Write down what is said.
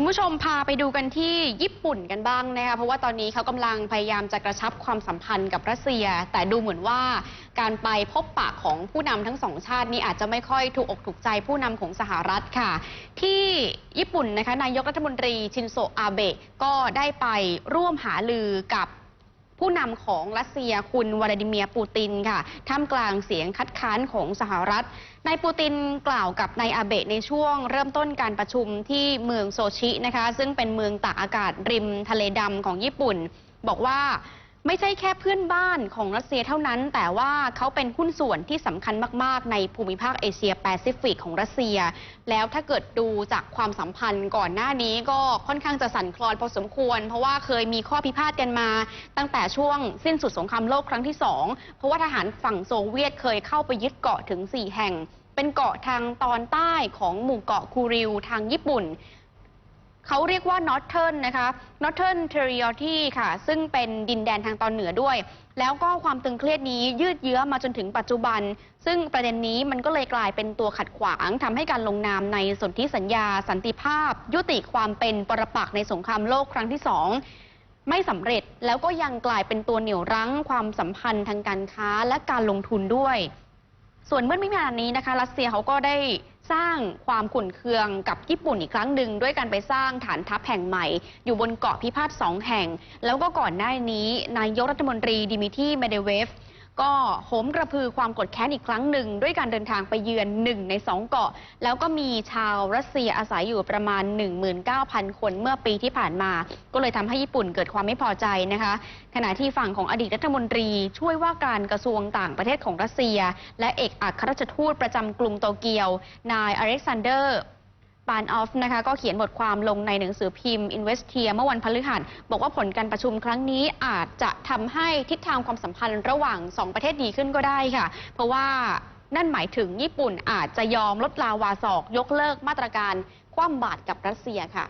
คุณผู้ชมพาไปดูกันที่ญี่ปุ่นกันบ้างนะคะเพราะว่าตอนนี้เขากำลังพยายามจะกระชับความสัมพันธ์กับรัสเซีย แต่ดูเหมือนว่าการไปพบปะของผู้นำทั้งสองชาตินี้อาจจะไม่ค่อยถูกอกถูกใจผู้นำของสหรัฐค่ะ ที่ญี่ปุ่นนะคะนายกรัฐมนตรีชินโซอาเบะก็ได้ไปร่วมหาลือกับ ผู้นำของรัสเซียคุณวลาดิเมียร์ปูตินค่ะท่ามกลางเสียงคัดค้านของสหรัฐนายปูตินกล่าวกับนายอาเบะในช่วงเริ่มต้นการประชุมที่เมืองโซชินะคะ ซึ่งเป็นเมืองตากอากาศริมทะเลดำของญี่ปุ่น บอกว่า ไม่ใช่แค่เพื่อนบ้านของรัสเซียเท่านั้น แต่ว่าเขาเป็นหุ้นส่วนที่สำคัญมาก ๆ ในภูมิภาคเอเชียแปซิฟิกของรัสเซีย แล้วถ้าเกิดดูจากความสัมพันธ์ก่อนหน้านี้ก็ค่อนข้างจะสั่นคลอนพอสมควร เพราะว่าเคยมีข้อพิพาทกันมา ตั้งแต่ช่วงสิ้นสุดสงครามโลกครั้งที่สองเพราะว่าทหารฝั่งโซเวียตเคยเข้าไปยึดเกาะถึง 4 แห่ง เป็นเกาะทางตอนใต้ของหมู่เกาะคูริวทางญี่ปุ่น เขาเรียกว่า Northern นะคะ Northern Territory ค่ะ ซึ่งเป็นดินแดนทางตอนเหนือด้วย แล้วก็ความตึงเครียดนี้ยืดเยื้อมาจนถึงปัจจุบัน ซึ่งประเด็นนี้มันก็เลยกลายเป็นตัวขัดขวางทำให้การลงนามในสนธิสัญญา สันติภาพ ยุติความเป็นปรปักษ์ในสงครามโลกครั้งที่สองไม่สำเร็จแล้วก็ยังกลายเป็นตัวเหนี่ยวรั้งความสัมพันธ์ทางการค้าและการลงทุนด้วย ส่วนเมื่อไม่นานนี้นะคะ รัสเซียเขาก็ได้สร้างความขุ่นเคืองกับญี่ปุ่นอีกครั้งหนึ่งด้วยการไปสร้างฐานทัพแห่งใหม่ อยู่บนเกาะพิพาทสองแห่ง แล้วก็ก่อนหน้านี้นายกรัฐมนตรีดิมิทีเมเดเวฟ ก็โหมกระพือความกดแค้นอีกครั้งหนึ่ง ด้วยการเดินทางไปเยือนหนึ่งในสองเกาะ แล้วก็มีชาวรัสเซียอาศัยอยู่ประมาณ 19,000 คนเมื่อปีที่ผ่านมา ก็เลยทำให้ญี่ปุ่นเกิดความไม่พอใจนะคะ ขณะที่ฝั่งของอดีตรัฐมนตรี ช่วยว่าการกระทรวงต่างประเทศของรัสเซีย และเอกอัครราชทูตประจำกรุงโตเกียว นายอเล็กซานเดอร์ ปานออฟนะคะก็เขียนบทความลงในหนังสือพิมพ์ Investia เมื่อวันพฤหัสบอกว่าผลการประชุมครั้งนี้อาจจะทำให้ทิศทางความสัมพันธ์ระหว่าง 2 ประเทศดีขึ้นก็ได้ค่ะ เพราะว่านั่นหมายถึงญี่ปุ่นอาจจะยอมลดลาวาศอกยกเลิกมาตรการคว่ำบาตรกับรัสเซียค่ะ